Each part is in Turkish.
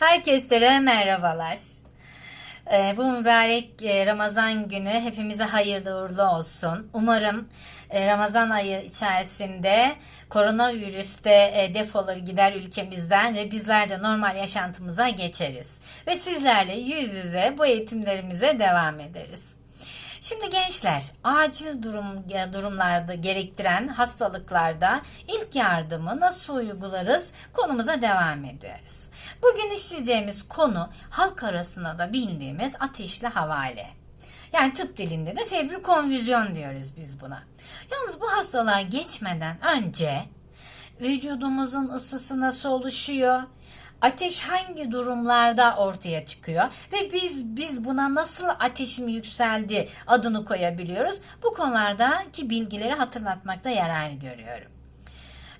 Herkese merhabalar. Ee, bu mübarek e, Ramazan günü hepimize hayırlı uğurlu olsun. Umarım e, Ramazan ayı içerisinde koronavirüs de e, defolur gider ülkemizden ve bizler de normal yaşantımıza geçeriz. Ve sizlerle yüz yüze bu eğitimlerimize devam ederiz. Şimdi gençler, acil durum durumlarda gerektiren hastalıklarda ilk yardımı nasıl uygularız konumuza devam ediyoruz. Bugün işleyeceğimiz konu halk arasında da bildiğimiz ateşli havale. Yani tıp dilinde de febri konfüzyon diyoruz biz buna. Yalnız bu hastalığa geçmeden önce vücudumuzun ısısı nasıl oluşuyor? Ateş hangi durumlarda ortaya çıkıyor ve biz biz buna nasıl ateşim yükseldi adını koyabiliyoruz? Bu konulardaki bilgileri hatırlatmakta yarar görüyorum.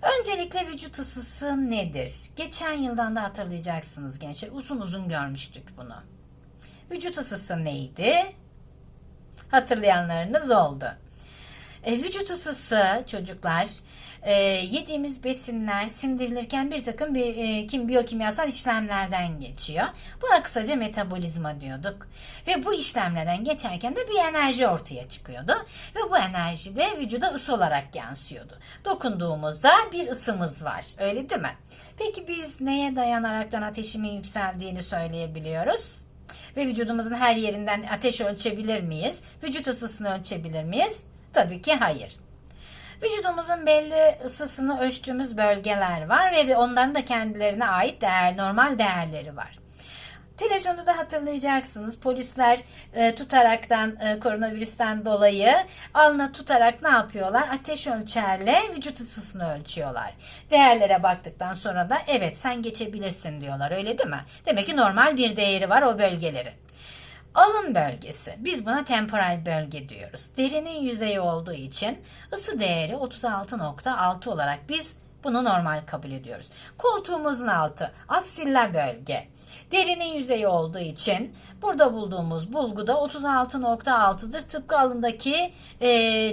Öncelikle vücut ısısı nedir? Geçen yıldan da hatırlayacaksınız gençler. Uzun uzun görmüştük bunu. Vücut ısısı neydi? Hatırlayanlarınız oldu. E, vücut ısısı çocuklar e, yediğimiz besinler sindirilirken bir takım bir, e, kim biyokimyasal işlemlerden geçiyor. Buna kısaca metabolizma diyorduk. Ve bu işlemlerden geçerken de bir enerji ortaya çıkıyordu. Ve bu enerji de vücuda ısı olarak yansıyordu. Dokunduğumuzda bir ısımız var. Öyle değil mi? Peki biz neye dayanaraktan ateşimin yükseldiğini söyleyebiliyoruz? Ve vücudumuzun her yerinden ateş ölçebilir miyiz? Vücut ısısını ölçebilir miyiz? Tabii ki hayır. Vücudumuzun belli ısısını ölçtüğümüz bölgeler var ve onların da kendilerine ait değer, normal değerleri var. Televizyonda da hatırlayacaksınız polisler e, tutaraktan e, koronavirüsten dolayı alnına tutarak ne yapıyorlar? Ateş ölçerle vücut ısısını ölçüyorlar. Değerlere baktıktan sonra da evet sen geçebilirsin diyorlar öyle değil mi? Demek ki normal bir değeri var o bölgelerin. Alın bölgesi. Biz buna temporal bölge diyoruz. Derinin yüzeyi olduğu için ısı değeri 36.6 olarak biz bunu normal kabul ediyoruz. Koltuğumuzun altı aksiller bölge. Derinin yüzeyi olduğu için burada bulduğumuz bulgu da 36.6'dır. Tıpkı alındaki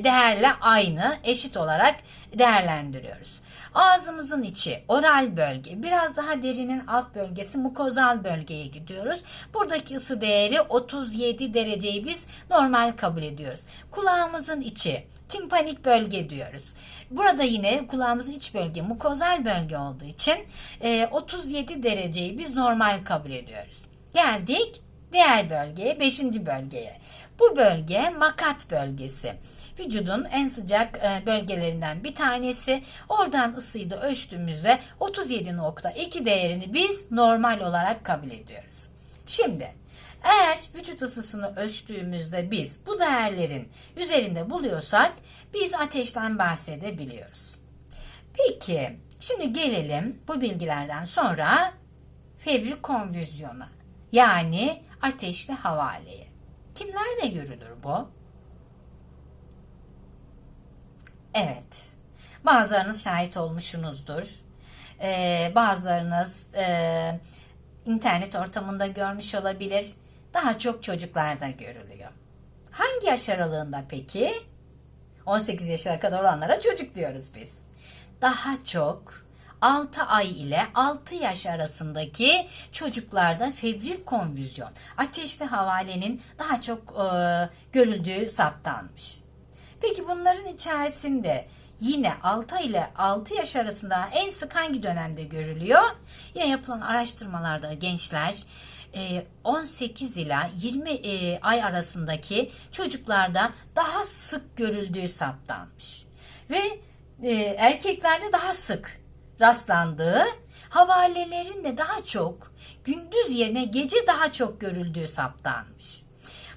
değerle aynı eşit olarak değerlendiriyoruz. Ağzımızın içi oral bölge biraz daha derinin alt bölgesi mukozal bölgeye gidiyoruz. Buradaki ısı değeri 37 dereceyi biz normal kabul ediyoruz. Kulağımızın içi timpanik bölge diyoruz. Burada yine kulağımızın iç bölge mukozal bölge olduğu için e, 37 dereceyi biz normal kabul ediyoruz. Geldik diğer bölgeye 5. bölgeye. Bu bölge makat bölgesi. Vücudun en sıcak e, bölgelerinden bir tanesi. Oradan ısıyı da ölçtüğümüzde 37.2 değerini biz normal olarak kabul ediyoruz. Şimdi eğer vücut ısısını ölçtüğümüzde biz bu değerlerin üzerinde buluyorsak biz ateşten bahsedebiliyoruz. Peki şimdi gelelim bu bilgilerden sonra febrik konfüzyona yani ateşli havaleye. Kimlerde görülür bu? Evet. Bazılarınız şahit olmuşsunuzdur. Ee, bazılarınız e, internet ortamında görmüş olabilir. Daha çok çocuklarda görülüyor. Hangi yaş aralığında peki? 18 yaşına kadar olanlara çocuk diyoruz biz. Daha çok 6 ay ile 6 yaş arasındaki çocuklarda febril konvüzyon, ateşli havalenin daha çok e, görüldüğü saptanmış. Peki bunların içerisinde yine 6 ile 6 yaş arasında en sık hangi dönemde görülüyor? Yine yapılan araştırmalarda gençler 18 ila 20 ay arasındaki çocuklarda daha sık görüldüğü saptanmış. Ve e, erkeklerde daha sık rastlandığı, havalelerin de daha çok gündüz yerine gece daha çok görüldüğü saptanmış.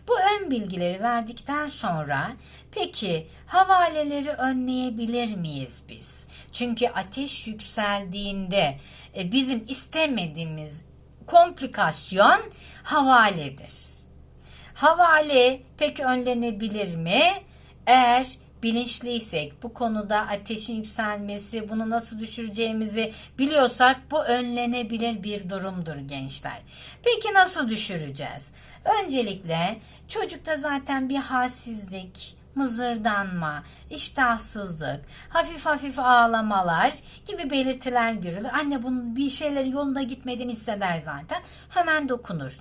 Bu ön bilgileri verdikten sonra peki havaleleri önleyebilir miyiz biz? Çünkü ateş yükseldiğinde e, bizim istemediğimiz komplikasyon havaledir. Havale peki önlenebilir mi? Eğer bilinçliysek, bu konuda ateşin yükselmesi, bunu nasıl düşüreceğimizi biliyorsak bu önlenebilir bir durumdur gençler. Peki nasıl düşüreceğiz? Öncelikle çocukta zaten bir halsizlik, mızırdanma, iştahsızlık, hafif hafif ağlamalar gibi belirtiler görülür. Anne bunun bir şeyler yolunda gitmediğini hisseder zaten. Hemen dokunur.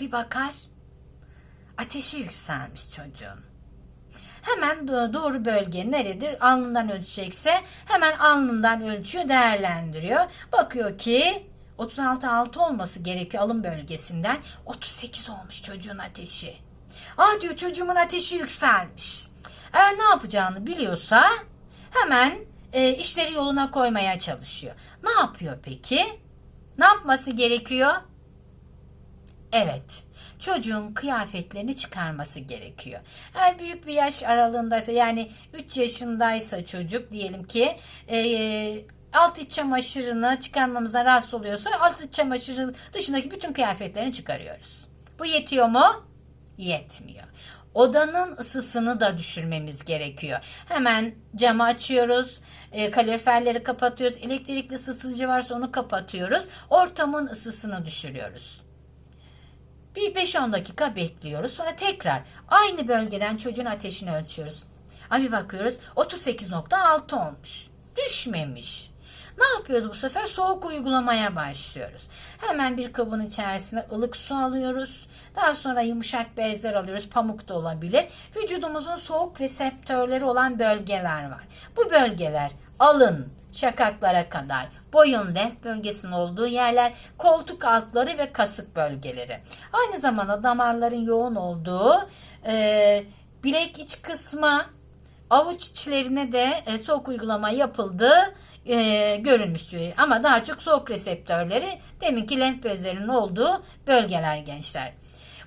Bir bakar. Ateşi yükselmiş çocuğun. Hemen do- doğru bölge neredir? Alnından ölçecekse hemen alnından ölçüyor, değerlendiriyor. Bakıyor ki 36.6 olması gerekiyor alın bölgesinden. 38 olmuş çocuğun ateşi. Aa diyor çocuğumun ateşi yükselmiş. Eğer ne yapacağını biliyorsa hemen e, işleri yoluna koymaya çalışıyor. Ne yapıyor peki? Ne yapması gerekiyor? Evet. Çocuğun kıyafetlerini çıkarması gerekiyor. Eğer büyük bir yaş aralığındaysa yani 3 yaşındaysa çocuk diyelim ki e, alt iç çamaşırını çıkarmamızdan rahatsız oluyorsa alt iç çamaşırı dışındaki bütün kıyafetlerini çıkarıyoruz. Bu yetiyor mu? Yetmiyor. Odanın ısısını da düşürmemiz gerekiyor. Hemen camı açıyoruz. E, kaloriferleri kapatıyoruz. Elektrikli ısıtıcı varsa onu kapatıyoruz. Ortamın ısısını düşürüyoruz. Bir 5-10 dakika bekliyoruz. Sonra tekrar aynı bölgeden çocuğun ateşini ölçüyoruz. Abi bakıyoruz 38.6 olmuş. Düşmemiş. Ne yapıyoruz bu sefer? Soğuk uygulamaya başlıyoruz. Hemen bir kabın içerisine ılık su alıyoruz. Daha sonra yumuşak bezler alıyoruz. Pamuk da olabilir. Vücudumuzun soğuk reseptörleri olan bölgeler var. Bu bölgeler alın, şakaklara kadar, boyun lenf bölgesinin olduğu yerler, koltuk altları ve kasık bölgeleri. Aynı zamanda damarların yoğun olduğu e, bilek iç kısmı, avuç içlerine de e, soğuk uygulama yapıldığı e, görülmüş. Ama daha çok soğuk reseptörleri deminki lenf bezlerinin olduğu bölgeler gençler.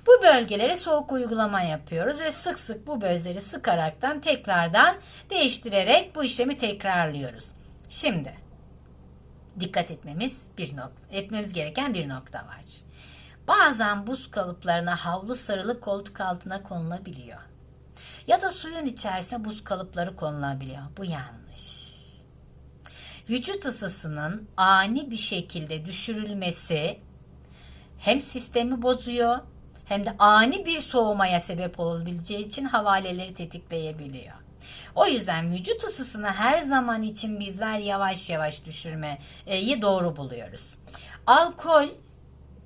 Bu bölgelere soğuk uygulama yapıyoruz ve sık sık bu bezleri sıkaraktan tekrardan değiştirerek bu işlemi tekrarlıyoruz. Şimdi dikkat etmemiz bir nokta, etmemiz gereken bir nokta var. Bazen buz kalıplarına havlu sarılıp koltuk altına konulabiliyor. Ya da suyun içerisine buz kalıpları konulabiliyor. Bu yanlış. Vücut ısısının ani bir şekilde düşürülmesi hem sistemi bozuyor hem de ani bir soğumaya sebep olabileceği için havaleleri tetikleyebiliyor. O yüzden vücut ısısını her zaman için bizler yavaş yavaş düşürmeyi doğru buluyoruz. Alkol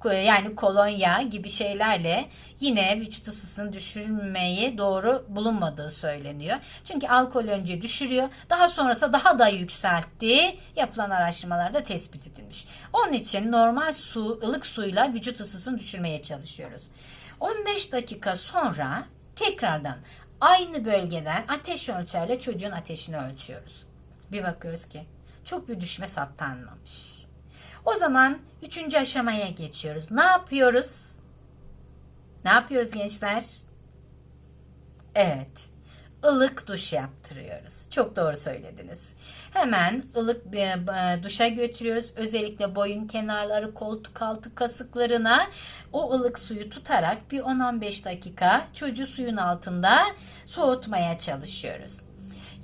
yani kolonya gibi şeylerle yine vücut ısısını düşürmeyi doğru bulunmadığı söyleniyor. Çünkü alkol önce düşürüyor, daha sonrası daha da yükselttiği yapılan araştırmalarda tespit edilmiş. Onun için normal su, ılık suyla vücut ısısını düşürmeye çalışıyoruz. 15 dakika sonra tekrardan aynı bölgeden ateş ölçerle çocuğun ateşini ölçüyoruz. Bir bakıyoruz ki çok bir düşme saptanmamış. O zaman üçüncü aşamaya geçiyoruz. Ne yapıyoruz? Ne yapıyoruz gençler? Evet. ılık duş yaptırıyoruz. Çok doğru söylediniz. Hemen ılık bir e, duşa götürüyoruz. Özellikle boyun kenarları, koltuk altı kasıklarına o ılık suyu tutarak bir 10-15 dakika çocuğu suyun altında soğutmaya çalışıyoruz.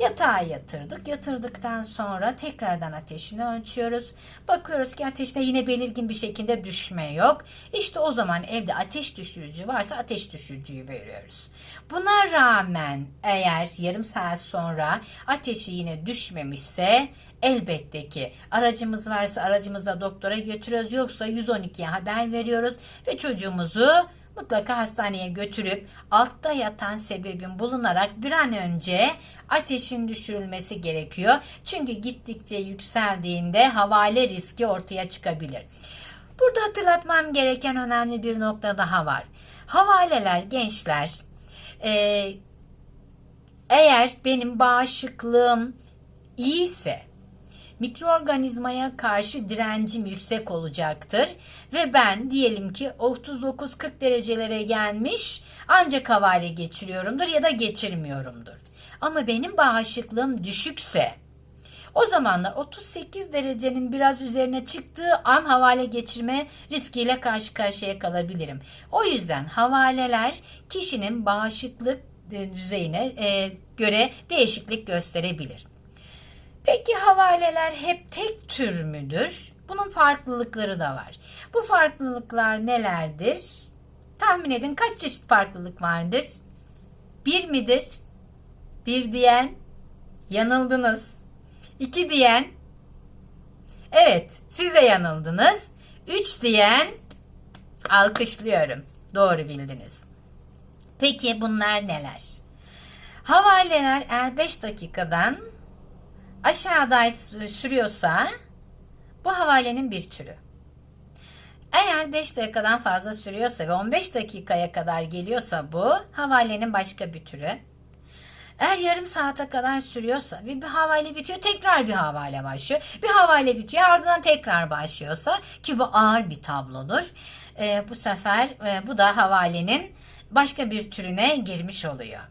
Yatağa yatırdık. Yatırdıktan sonra tekrardan ateşini ölçüyoruz. Bakıyoruz ki ateşte yine belirgin bir şekilde düşme yok. İşte o zaman evde ateş düşürücü varsa ateş düşürücüyü veriyoruz. Buna rağmen eğer yarım saat sonra ateşi yine düşmemişse elbette ki aracımız varsa aracımızla doktora götürüyoruz. Yoksa 112'ye haber veriyoruz ve çocuğumuzu mutlaka hastaneye götürüp altta yatan sebebin bulunarak bir an önce ateşin düşürülmesi gerekiyor. Çünkü gittikçe yükseldiğinde havale riski ortaya çıkabilir. Burada hatırlatmam gereken önemli bir nokta daha var. Havaleler gençler e, eğer benim bağışıklığım iyiyse mikroorganizmaya karşı direncim yüksek olacaktır. Ve ben diyelim ki 39-40 derecelere gelmiş ancak havale geçiriyorumdur ya da geçirmiyorumdur. Ama benim bağışıklığım düşükse o zamanlar 38 derecenin biraz üzerine çıktığı an havale geçirme riskiyle karşı karşıya kalabilirim. O yüzden havaleler kişinin bağışıklık düzeyine e, göre değişiklik gösterebilir. Peki havaleler hep tek tür müdür? Bunun farklılıkları da var. Bu farklılıklar nelerdir? Tahmin edin kaç çeşit farklılık vardır? Bir midir? Bir diyen yanıldınız. İki diyen evet siz de yanıldınız. Üç diyen alkışlıyorum. Doğru bildiniz. Peki bunlar neler? Havaleler eğer 5 dakikadan aşağıda sürüyorsa bu havalenin bir türü. Eğer 5 dakikadan fazla sürüyorsa ve 15 dakikaya kadar geliyorsa bu havalenin başka bir türü. Eğer yarım saate kadar sürüyorsa ve bir havale bitiyor tekrar bir havale başlıyor. Bir havale bitiyor ardından tekrar başlıyorsa ki bu ağır bir tablodur. E, bu sefer e, bu da havalenin başka bir türüne girmiş oluyor.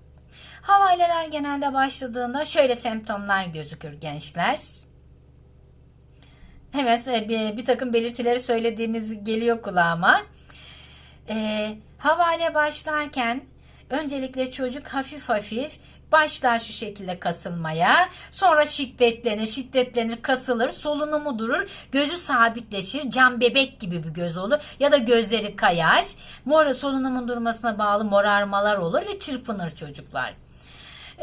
Havaleler genelde başladığında şöyle semptomlar gözükür gençler. Hemen bir, bir takım belirtileri söylediğiniz geliyor kulağıma. E, havale başlarken öncelikle çocuk hafif hafif başlar şu şekilde kasılmaya. Sonra şiddetlenir, şiddetlenir, kasılır, solunumu durur, gözü sabitleşir, cam bebek gibi bir göz olur ya da gözleri kayar. Mor solunumun durmasına bağlı morarmalar olur ve çırpınır çocuklar.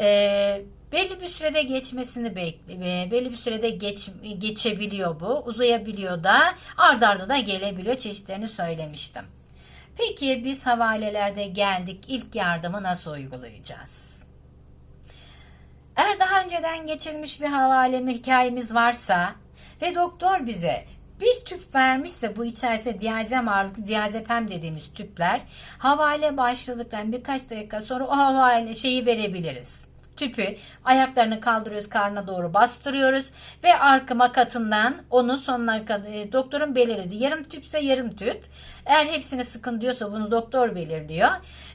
Ee, belli bir sürede geçmesini bekle, belli bir sürede geç, geçebiliyor bu, uzayabiliyor da, ard arda da gelebiliyor. Çeşitlerini söylemiştim. Peki biz havalelerde geldik. İlk yardımı nasıl uygulayacağız? Eğer daha önceden geçirilmiş bir havalemi hikayemiz varsa ve doktor bize bir tüp vermişse bu içerisinde diazem ağırlıklı diazepam dediğimiz tüpler havale başladıktan birkaç dakika sonra o havale şeyi verebiliriz tüpü ayaklarını kaldırıyoruz karnına doğru bastırıyoruz ve arka katından onu sonuna kadar e, doktorun belirlediği yarım tüpse yarım tüp. Eğer hepsini sıkın diyorsa bunu doktor belirliyor.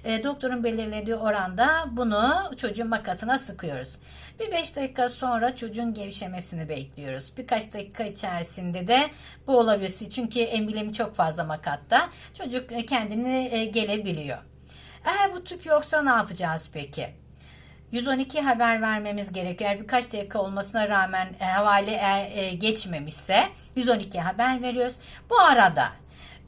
E, doktorun belirlediği oranda bunu çocuğun makatına sıkıyoruz. Bir 5 dakika sonra çocuğun gevşemesini bekliyoruz. Birkaç dakika içerisinde de bu olabilir. Çünkü embilemi çok fazla makatta. Çocuk e, kendini e, gelebiliyor. Eğer bu tüp yoksa ne yapacağız peki? 112 haber vermemiz gerekiyor. Birkaç dakika olmasına rağmen e, havale e, geçmemişse 112 haber veriyoruz. Bu arada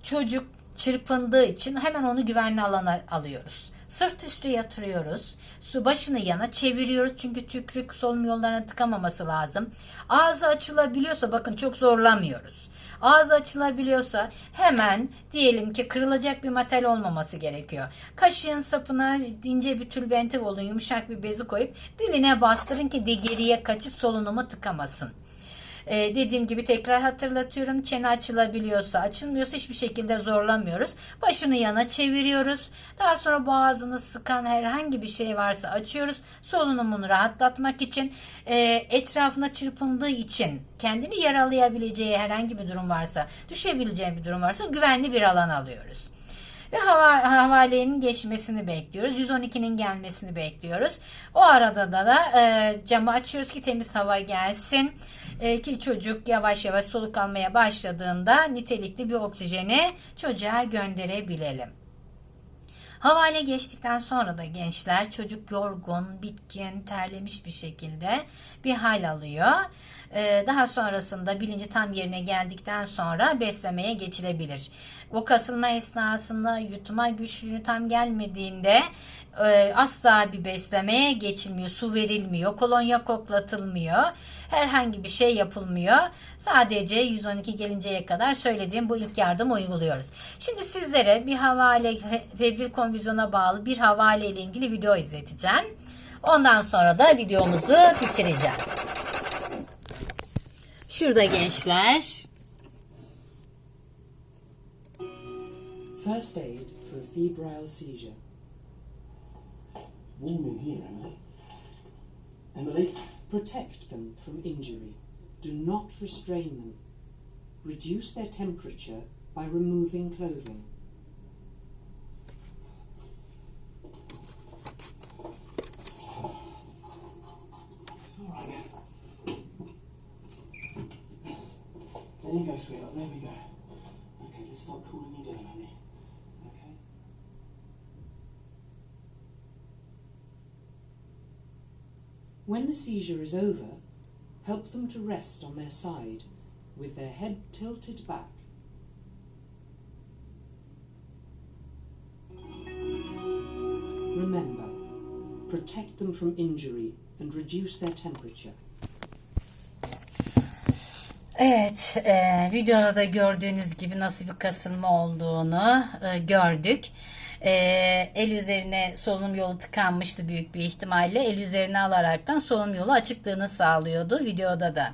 çocuk çırpındığı için hemen onu güvenli alana alıyoruz. Sırt üstü yatırıyoruz. Su başını yana çeviriyoruz. Çünkü tükrük solunum yollarına tıkamaması lazım. Ağzı açılabiliyorsa bakın çok zorlamıyoruz. Ağzı açılabiliyorsa hemen diyelim ki kırılacak bir materyal olmaması gerekiyor. Kaşığın sapına ince bir tülbenti olun yumuşak bir bezi koyup diline bastırın ki de geriye kaçıp solunumu tıkamasın. Ee, dediğim gibi tekrar hatırlatıyorum. Çene açılabiliyorsa açılmıyorsa hiçbir şekilde zorlamıyoruz. Başını yana çeviriyoruz. Daha sonra boğazını sıkan herhangi bir şey varsa açıyoruz. Solunumunu rahatlatmak için e, etrafına çırpındığı için kendini yaralayabileceği herhangi bir durum varsa düşebileceği bir durum varsa güvenli bir alan alıyoruz ve hava, havalenin geçmesini bekliyoruz. 112'nin gelmesini bekliyoruz. O arada da, da e, camı açıyoruz ki temiz hava gelsin. E, ki çocuk yavaş yavaş soluk almaya başladığında nitelikli bir oksijeni çocuğa gönderebilelim. Havale geçtikten sonra da gençler çocuk yorgun, bitkin, terlemiş bir şekilde bir hal alıyor. Ee, daha sonrasında bilinci tam yerine geldikten sonra beslemeye geçilebilir. O kasılma esnasında yutma güçlüğünü tam gelmediğinde e, asla bir beslemeye geçilmiyor. Su verilmiyor, kolonya koklatılmıyor. Herhangi bir şey yapılmıyor. Sadece 112 gelinceye kadar söylediğim bu ilk yardım uyguluyoruz. Şimdi sizlere bir havale, febril konfüzyona bağlı bir havale ile ilgili video izleteceğim. Ondan sonra da videomuzu bitireceğim. Şurada gençler. First aid for febrile seizure. Warm in here, Emily. Emily? Protect them from injury. Do not restrain them. Reduce their temperature by removing clothing. It's all right. There you go, sweetheart. There we go. Okay, let's start cooling you down, When the seizure is over, help them to rest on their side with their head tilted back. Remember, protect them from injury and reduce their temperature. Evet, e, videoda da gördüğünüz gibi nasıl bir kasılma olduğunu e, gördük. E, el üzerine solunum yolu tıkanmıştı büyük bir ihtimalle. El üzerine alaraktan solunum yolu açıklığını sağlıyordu videoda da.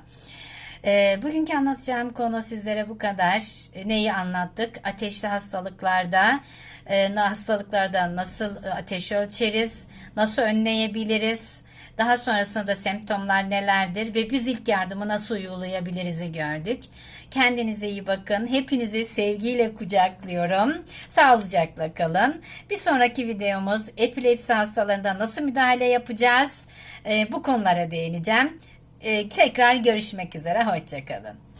E, bugünkü anlatacağım konu sizlere bu kadar. Neyi anlattık? Ateşli hastalıklarda e, hastalıklarda nasıl e, ateş ölçeriz, nasıl önleyebiliriz, daha sonrasında da semptomlar nelerdir ve biz ilk yardımı nasıl uygulayabiliriz'i gördük. Kendinize iyi bakın. Hepinizi sevgiyle kucaklıyorum. Sağlıcakla kalın. Bir sonraki videomuz epilepsi hastalarında nasıl müdahale yapacağız? E, bu konulara değineceğim. E, tekrar görüşmek üzere. Hoşçakalın.